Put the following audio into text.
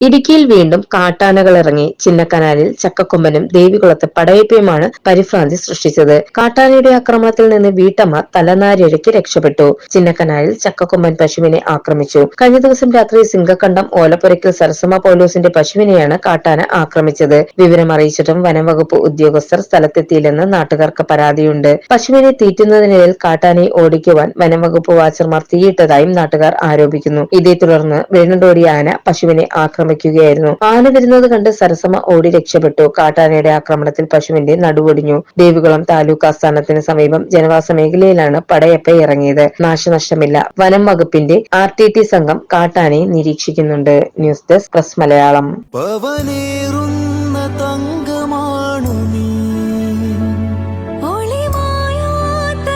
ഇടുക്കിയിൽ വീണ്ടും കാട്ടാനകൾ ഇറങ്ങി ചിന്നക്കനാലിൽ ചക്കക്കൊമ്പനും ദേവികുളത്ത് പടയപ്പയുമാണ് പരിഭ്രാന്തി സൃഷ്ടിച്ചത്. കാട്ടാനയുടെ ആക്രമണത്തിൽ നിന്ന് വീട്ടമ്മ തലനാരിഴയ്ക്ക് രക്ഷപ്പെട്ടു. ചിന്നക്കനാലിൽ ചക്കക്കൊമ്പൻ പശുവിനെ ആക്രമിച്ചു. കഴിഞ്ഞ ദിവസം രാത്രി സിംഗക്കണ്ടം ഓലപ്പുരയ്ക്കൽ സരസമ്മ പൗലോസിന്റെ പശുവിനെയാണ് കാട്ടാന ആക്രമിച്ചത്. വിവരം അറിയിച്ചിട്ടും വനംവകുപ്പ് ഉദ്യോഗസ്ഥർ സ്ഥലത്തെത്തിയില്ലെന്ന് നാട്ടുകാർക്ക് പരാതിയുണ്ട്. പശുവിനെ തീറ്റുന്നതിനിടയിൽ കാട്ടാനയെ ഓടിക്കുവാൻ വനംവകുപ്പ് വാച്ചർമാർ തീയിട്ടതായും നാട്ടുകാർ ആരോപിക്കുന്നു. ഇതേ തുടർന്ന് വീണുണ്ടോടിയ ആന പശുവിനെ ആക്രമിക്കുകയായിരുന്നു. ആന വരുന്നത് കണ്ട് സരസമ്മ ഓടി രക്ഷപ്പെട്ടു. കാട്ടാനയുടെ ആക്രമണത്തിൽ പശുവിന്റെ നടുവൊടിഞ്ഞു. ദേവികുളം താലൂക്ക് ആസ്ഥാനത്തിന് സമീപം ജനവാസ മേഖലയിലാണ് പടയപ്പ ഇറങ്ങിയത്. നാശനഷ്ടമില്ല. വനം വകുപ്പിന്റെ ആർ ടി ടി സംഘം കാട്ടാനയെ നിരീക്ഷിക്കുന്നുണ്ട്. News desk press Malayalam. തങ്കമാണു നീ. ഒളിമായാത്ത